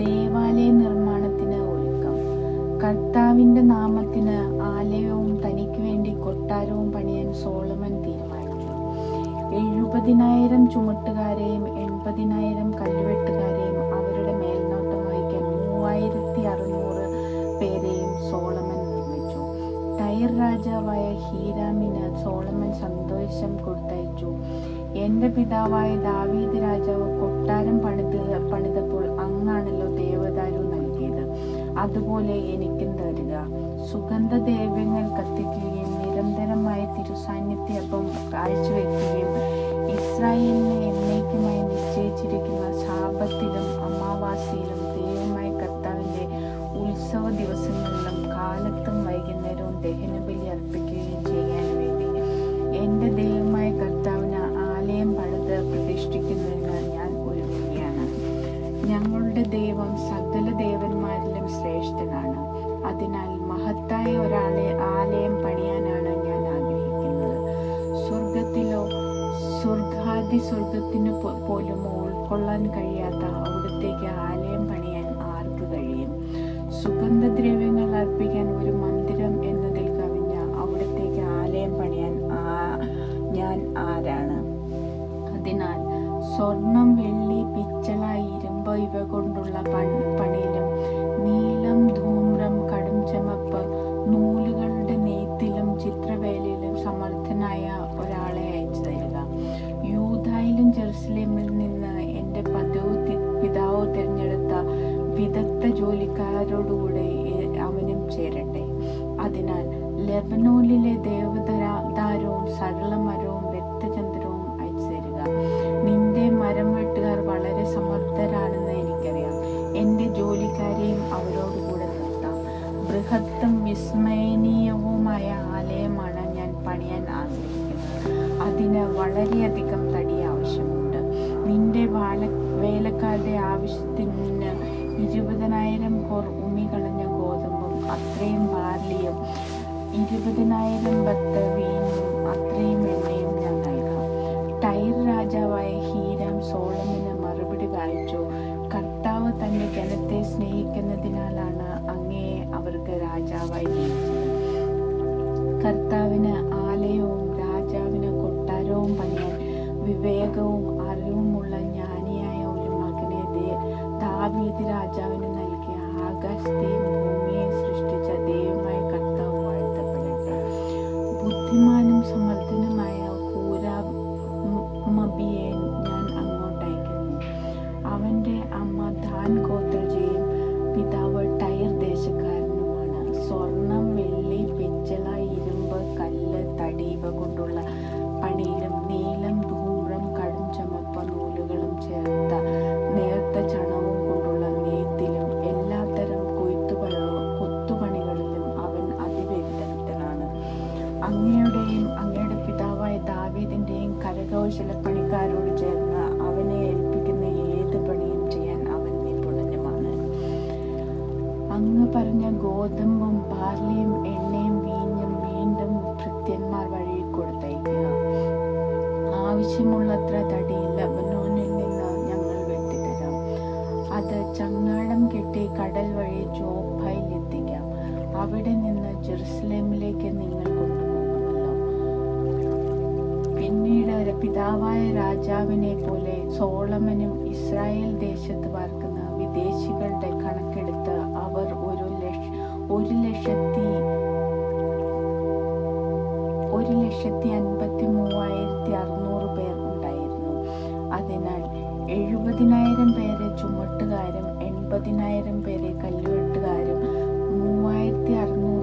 ദേവാലയ നിർമ്മാണത്തിന് ഒരുക്കം. കർത്താവിന്റെ നാമത്തിന് ആലയവും തനിക്ക് വേണ്ടി കൊട്ടാരവും പണിയാൻ സോളമൻ തീരുമാനിച്ചു. എഴുപതിനായിരം ചുമട്ടുകാരെയും എൺപതിനായിരം കല്ലുവെട്ടുകാരെയും അവരുടെ മേൽനോട്ടം വഹിക്കാൻ മൂവായിരത്തി അറുന്നൂറ് പേരെയും സോളമൻ നിർമ്മിച്ചു. തൈർ രാജാവായ ഹീരാമിന് സോളമൻ സന്തോഷം കൊടുത്തയച്ചു. എന്റെ പിതാവായ ദാവീദ് രാജാവ് കൊട്ടാരം പണിത് പണിതപ്പോൾ അങ്ങാണല്ലോ ദേവദാരു നൽകിയത്. അതുപോലെ എനിക്കും തരിക. സുഗന്ധ ദേവ്യങ്ങൾ കത്തിക്കുകയും നിരന്തരമായ തിരുസാന്നിധ്യപ്പം കാഴ്ചവെക്കുകയും ഇസ്രായേലിനെ എന്നേക്കുമായി നിശ്ചയിച്ചിരിക്കുന്ന ശാപത്തിലും അമാവാസിയിലും ദൈവമായ കർത്താവിന്റെ ഉത്സവ ദിവസങ്ങളിലും കാലത്തും വൈകുന്നേരവും ദഹനബലി ദൈവം സകല ദേവന്മാരിലും ശ്രേഷ്ഠനാണ്. അതിനാൽ മഹത്തായ ഒരാളെ ആലയം പണിയാനാണ് ഞാൻ ആഗ്രഹിക്കുന്നത്. സ്വർഗത്തിലോ സ്വർഗാദി സ്വർഗത്തിന് പോലും ഉൾക്കൊള്ളാൻ കഴിയാത്ത അവിടുത്തേക്ക് ആലയം സ്വർണം വെള്ളി പിച്ചള ഇരുമ്പ് ഇവ കൊണ്ടുള്ള പണിയിലും നീലം ധൂമ്രം കടും ചമപ്പ് നൂലുകളുടെ നെയ്ത്തിലും ചിത്രവേലയിലും സമർത്ഥനായ ഒരാളെ അയച്ചു തരിക. യൂതായിലും ജെറുസലേമിൽ നിന്ന് എന്റെ പതിവ് പിതാവ് തിരഞ്ഞെടുത്ത വിദഗ്ധ ജോലിക്കാരോടുകൂടെ അവനും ചേരട്ടെ. അതിനാൽ ലെബനോനിലെ ദേവദാരവും സരളമരവും സമർത്ഥരാണെന്ന് എനിക്കറിയാം. എന്റെ ജോലിക്കാരെയും അവരോടുകൂടെ നിർത്താം. ബൃഹത്തും വിസ്മയനീയവുമായ ആലയമാണ് ഞാൻ പണിയാൻ ആഗ്രഹിക്കുന്നത്. അതിന് വളരെയധികം തടി ആവശ്യമുണ്ട്. നിന്റെ വാല വേലക്കാരുടെ ആവശ്യത്തിന് ഇരുപതിനായിരം കോർ ഉമികളഞ്ഞ ഗോതമ്പും അത്രയും ബാർലിയും ഇരുപതിനായിരം ബത്ത വീനും അത്രയും എണ്ണയും നിയമിച്ചത് കർത്താവിന് ആലയവും രാജാവിന് കൊട്ടാരവും പണിയാൻ വിവേകവും അറിവുമുള്ള ജ്ഞാനിയായ ഒരു മകനെ ദാവീദ് രാജാവിന് നൽകിയ ആകാശത്തെയും ഭൂമിയെ സൃഷ്ടിച്ച ദൈവമായ കർത്താവ് വാഴ്ത്തപ്പെടട്ടെ ബുദ്ധിമാനും സമർത്ഥനുമായ ഹൂരാമബിയെ ഞാൻ അങ്ങോട്ട് അയക്കുന്നു അവന്റെ അമ്മ ധാൻ ഗോത്രജയും പിതാവ് ദാവീദിന്റെയും കരകൗശല പണിക്കാരോട് ചേർന്ന് അവനെ ഏൽപ്പിക്കുന്ന ഏത് പണിയും ചെയ്യാൻ അവൻ നിപുണനുമാണ്. അങ്ങ് പറഞ്ഞ ഗോതമ്പും ബാർലിയും എണ്ണയും വീഞ്ഞും വീണ്ടും ഭൃത്യന്മാർ വഴി കൊടുത്തയക്കുക. ആവശ്യമുള്ളത്ര തടി പിതാവായ രാജാവിനെ പോലെ സോളമനും ഇസ്രായേൽ ദേശത്ത് പാർക്കുന്ന വിദേശികളുടെ കണക്കെടുത്ത് അവർ ഒരു ലക്ഷ ഒരു ലക്ഷത്തി ഒരു ലക്ഷത്തി അൻപത്തി മൂവായിരത്തി അറുന്നൂറ് പേർ ഉണ്ടായിരുന്നു. അതിനാൽ എഴുപതിനായിരം പേരെ ചുമട്ടുകാരും എൺപതിനായിരം പേരെ കല്ലുവെട്ടുകാരും മൂവായിരത്തി അറുന്നൂറ്